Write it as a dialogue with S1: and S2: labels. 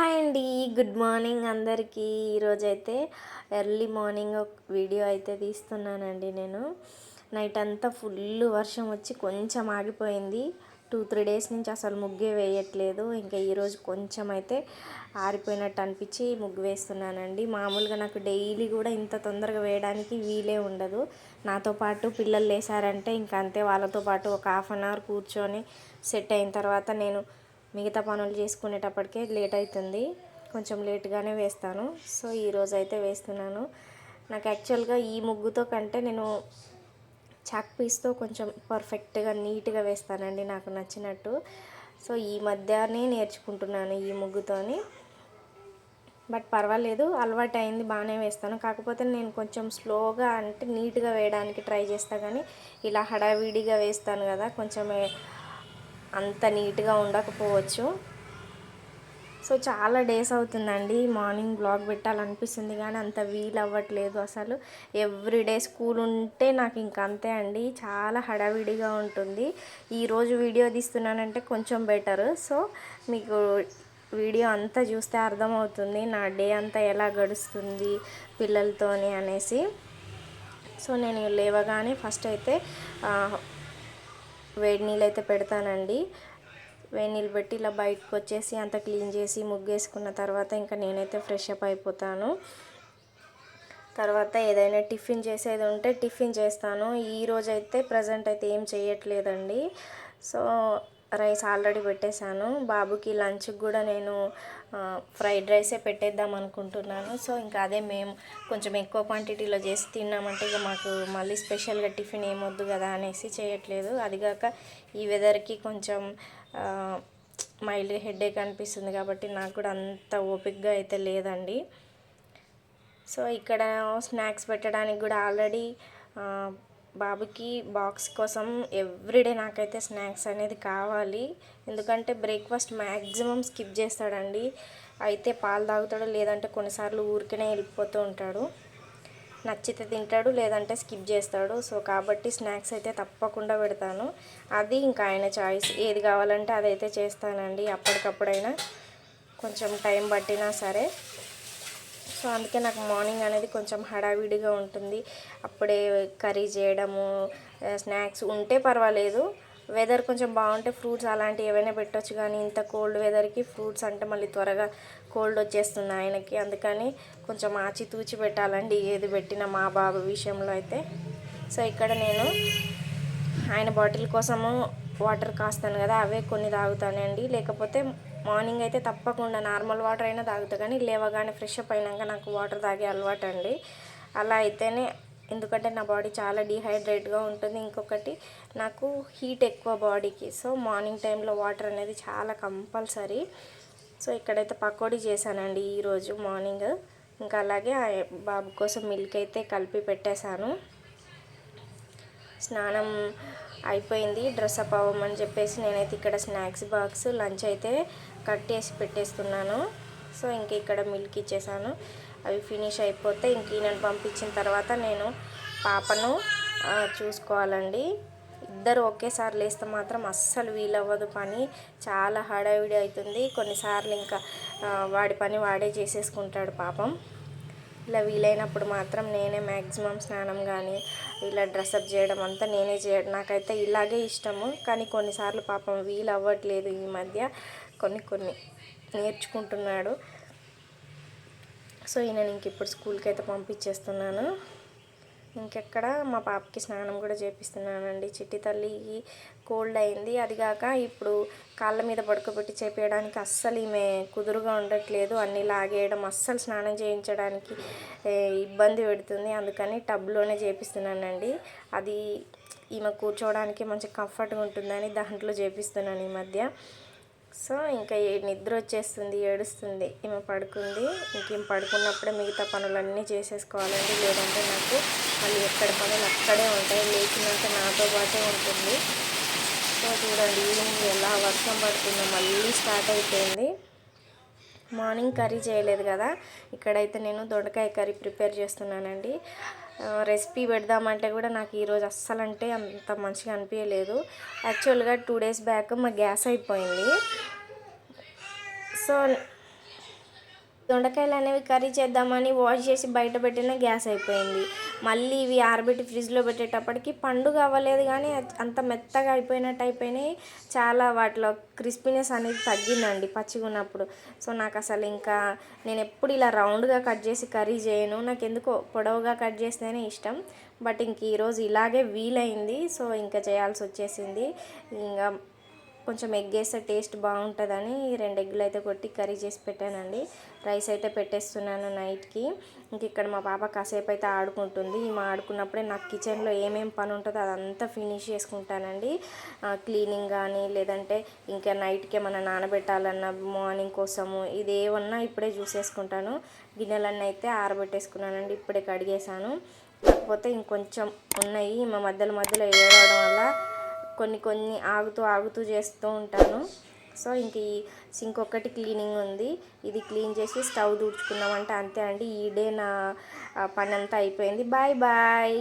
S1: Hi అండి. Good morning అందరికీ. ఈరోజైతే ఎర్లీ మార్నింగ్ ఒక వీడియో అయితే తీస్తున్నానండి నేను. నైట్ అంతా ఫుల్ వర్షం వచ్చి కొంచెం ఆగిపోయింది. టూ త్రీ డేస్ నుంచి అసలు ముగ్గే వేయట్లేదు. ఇంకా ఈరోజు కొంచెం అయితే ఆరిపోయినట్టు అనిపించి ముగ్గు వేస్తున్నానండి. మామూలుగా నాకు డైలీ కూడా ఇంత తొందరగా వేయడానికి వీలే ఉండదు. నాతో పాటు పిల్లలు లేసారంటే ఇంకా అంతే. వాళ్ళతో పాటు ఒక హాఫ్ అన్ అవర్ కూర్చొని సెట్ అయిన తర్వాత నేను మిగతా పనులు చేసుకునేటప్పటికే లేట్ అవుతుంది. కొంచెం లేట్గానే వేస్తాను. సో ఈరోజు అయితే వేస్తున్నాను. నాకు యాక్చువల్గా ఈ ముగ్గుతో కంటే నేను చాక్ పీస్తో కొంచెం పర్ఫెక్ట్గా నీట్గా వేస్తానండి నాకు నచ్చినట్టు. సో ఈ మధ్యనే నేర్చుకుంటున్నాను ఈ ముగ్గుతోని. బట్ పర్వాలేదు అలవాటు అయింది బాగానే వేస్తాను. కాకపోతే నేను కొంచెం స్లోగా అంటే నీట్గా వేయడానికి ట్రై చేస్తాను కానీ ఇలా హడావిడిగా వేస్తాను కదా కొంచెం అంత నీట్గా ఉండకపోవచ్చు. సో చాలా డేస్ అవుతుందండి. మార్నింగ్ బ్లాగ్ పెట్టాలనిపిస్తుంది కానీ అంత వీలు అవ్వట్లేదు అసలు ఎవ్రీడే స్కూల్ ఉంటే నాకు ఇంకా అంతే అండి. చాలా హడావిడిగా ఉంటుంది. ఈరోజు వీడియో తీస్తున్నానంటే కొంచెం బెటర్. సో మీకు వీడియో అంతా చూస్తే అర్థమవుతుంది. నా డే అంతా ఎలా గడుస్తుంది పిల్లలతోని అనేసి. సో నేను లేవగానే ఫస్ట్ అయితే వేడి నీళ్ళు అయితే పెడతానండి. వేడి నీళ్ళు పెట్టి ఇలా బయటకు వచ్చేసి అంత క్లీన్ చేసి ముగ్గేసుకున్న తర్వాత ఇంకా నేనైతే ఫ్రెష్ అప్ అయిపోతాను. తర్వాత ఏదైనా టిఫిన్ చేసేది ఉంటే టిఫిన్ చేస్తాను. ఈరోజైతే అయితే ప్రజెంట్ అయితే ఏం చేయట్లేదండి సో రైస్ ఆల్రెడీ పెట్టేశాను. బాబుకి లంచ్కి కూడా నేను ఫ్రైడ్ రైసే పెట్టేద్దాం అనుకుంటున్నాను. సో ఇంకా అదే మేము కొంచెం ఎక్కువ క్వాంటిటీలో చేసి తిన్నామంటే ఇక మాకు మళ్ళీ స్పెషల్గా టిఫిన్ ఏమొద్దు కదా అనేసి చేయట్లేదు. అదిగాక ఈ వెదర్కి కొంచెం మైల్డ్ హెడేక్ అనిపిస్తుంది కాబట్టి నాకు కూడా అంత ఓపిక్గా అయితే లేదండి. సో ఇక్కడ స్నాక్స్ పెట్టడానికి కూడా ఆల్రెడీ బాబుకి బాక్స్ కోసం ఎవ్రీడే నాకైతే స్నాక్స్ అనేది కావాలి. ఎందుకంటే బ్రేక్ఫాస్ట్ మ్యాక్సిమం స్కిప్ చేస్తాడండి. అయితే పాలు తాగుతాడు లేదంటే కొన్నిసార్లు ఊరికనే వెళ్ళిపోతూ ఉంటాడు. నచ్చితే తింటాడు లేదంటే స్కిప్ చేస్తాడు. సో కాబట్టి స్నాక్స్ అయితే తప్పకుండా పెడతాను. అది ఇంకా ఆయన చాయిస్. ఏది కావాలంటే అదైతే చేస్తానండి. అప్పటికప్పుడైనా కొంచెం టైం పట్టినా సరే. సో అందుకే నాకు మార్నింగ్ అనేది కొంచెం హడావిడిగా ఉంటుంది. అప్పుడే కర్రీ చేయడము స్నాక్స్ ఉంటే పర్వాలేదు. వెదర్ కొంచెం బాగుంటే ఫ్రూట్స్ అలాంటివి ఏవైనా పెట్టవచ్చు కానీ ఇంత కోల్డ్ వెదర్కి ఫ్రూట్స్ అంటే మళ్ళీ త్వరగా కోల్డ్ వచ్చేస్తుంది ఆయనకి. అందుకని కొంచెం ఆచితూచి పెట్టాలండి ఏది పెట్టినా మా బాబు విషయంలో అయితే. సో ఇక్కడ నేను ఆయన బాటిల్ కోసము వాటర్ కాస్తాను కదా అవే కొన్ని తాగుతానండి. లేకపోతే మార్నింగ్ అయితే తప్పకుండా నార్మల్ వాటర్ అయినా తాగుతా కానీ లేవగానే ఫ్రెష్ అప్ అయినాక నాకు వాటర్ తాగే అలవాటు అండి. అలా అయితేనే ఎందుకంటే నా బాడీ చాలా డీహైడ్రేట్గా ఉంటుంది. ఇంకొకటి నాకు హీట్ ఎక్కువ బాడీకి. సో మార్నింగ్ టైంలో వాటర్ అనేది చాలా కంపల్సరీ. సో ఇక్కడైతే పకోడీ చేశానండి ఈరోజు మార్నింగ్. ఇంకా అలాగే బాబు కోసం మిల్క్ అయితే కలిపి పెట్టేశాను. స్నానం అయిపోయింది. డ్రెస్అప్ అవ్వమని చెప్పేసి నేనైతే ఇక్కడ స్నాక్స్ బాక్స్ లంచ్ అయితే కట్టేసి పెట్టేస్తున్నాను. సో ఇంక ఇక్కడ మిల్క్ ఇచ్చేసాను. అవి ఫినిష్ అయిపోతే ఇంక ఈయనను పంపించిన తర్వాత నేను పాపను చూసుకోవాలండి. ఇద్దరు ఒకేసారి లేస్తే మాత్రం అస్సలు వీలవ్వదు పని. చాలా హడావిడి అవుతుంది. కొన్నిసార్లు ఇంకా వాడి పని వాడే చేసేసుకుంటాడు పాపం. ఇలా వీలైనప్పుడు మాత్రం నేనే మ్యాక్సిమం స్నానం కానీ ఇలా డ్రెస్అప్ చేయడం అంతా నేనే చేయడం. నాకైతే ఇలాగే ఇష్టము. కానీ కొన్నిసార్లు పాపం వీలు అవ్వట్లేదు ఈ మధ్య. కొన్ని కొన్ని నేర్చుకుంటున్నాడు. సో ఈయన ఇంక ఇప్పుడు స్కూల్కి అయితే పంపించేస్తున్నాను. ఇంకెక్కడ మా పాపకి స్నానం కూడా చేపిస్తున్నానండి. చిట్టి తల్లికి కోల్డ్ అయింది. అది కాక ఇప్పుడు కాళ్ళ మీద పడుకోబెట్టి చేపించడానికి అస్సలు ఈమె కుదురుగా ఉండట్లేదు. అన్నీ లాగేయడం అస్సలు స్నానం చేయించడానికి ఇబ్బంది పెడుతుంది. అందుకని టబ్లోనే చేపిస్తున్నానండి. అది ఈమె కూర్చోవడానికి మంచి కంఫర్ట్గా ఉంటుందని దాంట్లో చేపిస్తున్నాను ఈ మధ్య. సో ఇంకా నిద్ర వచ్చేస్తుంది ఏడుస్తుంది ఈమె పడుకుంది. ఇంకేం పడుకున్నప్పుడే మిగతా పనులన్నీ చేసేసుకోవాలండి. లేదంటే నాకు ఎక్కడ పనులు అక్కడే ఉంటాయి. లేచినంత నాతో పాటే ఉంటుంది. సో చూడండి ఈవినింగ్ ఎలా వర్షం పడుతుందో మళ్ళీ స్టార్ట్ అయిపోయింది. మార్నింగ్ కర్రీ చేయలేదు కదా. ఇక్కడైతే నేను దొండకాయ కర్రీ ప్రిపేర్ చేస్తున్నానండి. రెసిపీ పెడదామంటే కూడా నాకు ఈరోజు అస్సలు అంటే అంత మంచిగా అనిపించలేదు. యాక్చువల్గా టూ డేస్ బ్యాక్ మా గ్యాస్ అయిపోయింది. సో దొండకాయలు అనేవి కర్రీ చేద్దామని వాష్ చేసి బయట పెట్టిన గ్యాస్ అయిపోయింది. మళ్ళీ ఇవి ఆరబెట్టి ఫ్రిడ్జ్లో పెట్టేటప్పటికి పండుగ అవ్వలేదు కానీ అంత మెత్తగా అయిపోయినట్టు అయిపోయినాయి. చాలా వాటిలో క్రిస్పీనెస్ అనేది తగ్గిందండి పచ్చిగా ఉన్నప్పుడు. సో నాకు అసలు ఇంకా నేను ఎప్పుడు ఇలా రౌండ్గా కట్ చేసి కర్రీ చేయను. నాకు ఎందుకో పొడవుగా కట్ చేస్తేనే ఇష్టం. బట్ ఇంక ఈరోజు ఇలాగే వీలైంది. సో ఇంకా చేయాల్సి వచ్చేసింది. ఇంకా కొంచెం ఎగ్ వేస్తే టేస్ట్ బాగుంటుందని రెండు ఎగ్గులు అయితే కొట్టి కర్రీ చేసి పెట్టానండి. రైస్ అయితే పెట్టేస్తున్నాను నైట్కి. ఇంక ఇక్కడ మా పాప కాసేపు అయితే ఆడుకుంటుంది. ఈమె ఆడుకున్నప్పుడే నాకు కిచెన్లో ఏమేమి పని ఉంటుందో అదంతా ఫినిష్ చేసుకుంటానండి. క్లీనింగ్ కానీ లేదంటే ఇంకా నైట్కి ఏమైనా నానబెట్టాలన్నా మార్నింగ్ కోసము ఇది ఏమన్నా ఇప్పుడే చూసేసుకుంటాను గిన్నెలన్నీ అయితే ఆరబెట్టేసుకున్నానండి. ఇప్పుడే కడిగేసాను కాకపోతే ఇంకొంచెం ఉన్నాయి. మా మధ్యలో మధ్యలో ఏడవడం వల్ల కొన్ని కొన్ని ఆగుతూ ఆగుతూ చేస్తూ ఉంటాను. సో ఇంక ఈ సింక్ ఒక్కటి క్లీనింగ్ ఉంది. ఇది క్లీన్ చేసి స్టవ్ తుడుచుకున్నామంటే అంతే అండి. ఈ డే నా పని అంతా అయిపోయింది. Bye bye.